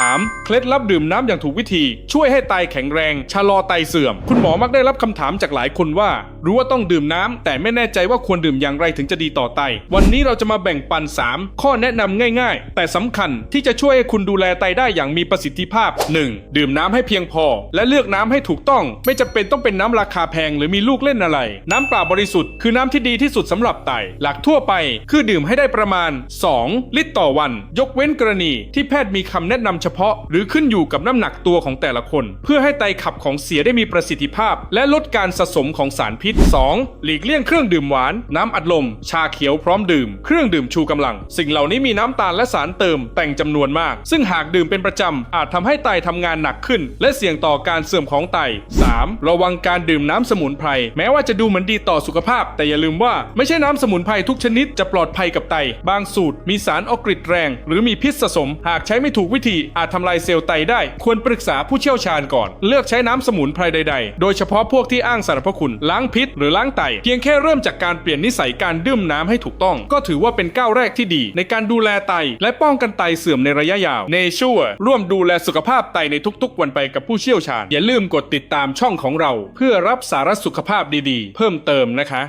3. เคล็ดลับดื่มน้ำอย่างถูกวิธี ช่วยให้ไตแข็งแรง ชะลอไตเสื่อม คุณหมอมักได้รับคำถามจากหลายคนว่า รู้ว่าต้องดื่มน้ำแต่ไม่แน่ใจว่าควรดื่มอย่างไรถึงจะดีต่อไต วันนี้เราจะมาแบ่งปัน 3 ข้อแนะนำง่าย ๆ แต่สำคัญที่จะช่วยให้คุณดูแลไตได้อย่างมีประสิทธิภาพ 1. ดื่มน้ำให้เพียงพอ และเลือกน้ำให้ถูกต้อง ไม่จำเป็นต้องเป็นน้ำราคาแพงหรือมีลูกเล่นอะไร น้ำเปล่าบริสุทธิ์คือน้ำที่ดีที่สุดสำหรับไต หลักทั่วไปคือดื่มให้ได้ประมาณ 2 ลิตรต่อวัน ยกเว้นกรณีที่แพทย์มีคำแนะนำเฉพาะ หรือขึ้นอยู่กับน้ำหนักตัวของแต่ละคน เพื่อให้ไตขับของเสียได้มีประสิทธิภาพ และลดการสะสมของสารพิษ 2. หลีกเลี่ยงเครื่องดื่มหวาน น้ำอัดลม ชาเขียวพร้อมดื่ม เครื่องดื่มชูกำลัง สิ่งเหล่านี้มีน้ำตาลและสารเติมแต่งจำนวนมาก ซึ่งหากดื่มเป็นประจำอาจทำให้ไตทำงานหนักขึ้น และเสี่ยงต่อการเสื่อมของไต 3. ระวังการดื่มน้ำสมุนไพรแม้ว่าจะดูเหมือนดีต่อสุขภาพ แต่อย่าลืมว่าไม่ใช่น้ำสมุนไพรทุกชนิดจะปลอดภัยกับไต บางสูตรมีสารออกฤตแรง หรือมีพิษสะสม หากใช้ไม่ถูกวิธีอาจทำลายเซลล์ไตได้ ควรปรึกษาผู้เชี่ยวชาญก่อน เลือกใช้น้ำสมุนไพรใด ๆ โดยเฉพาะพวกที่อ้างสรรพคุณ ล้างพิษ หรือล้างไต เพียงแค่เริ่มจากการเปลี่ยนนิสัยการดื่มน้ำให้ถูกต้อง ก็ถือว่าเป็นก้าวแรกที่ดี ในการดูแลไต และป้องกันไตเสื่อมในระยะยาวเนชัวร่วมดูแลสุขภาพไตในทุกๆ วันไปกับผู้เชี่ยวชาญ อย่าลืมกดติดตามช่องของเรา เพื่อรับสาระสุขภาพดีๆ เพิ่มเติมนะคะ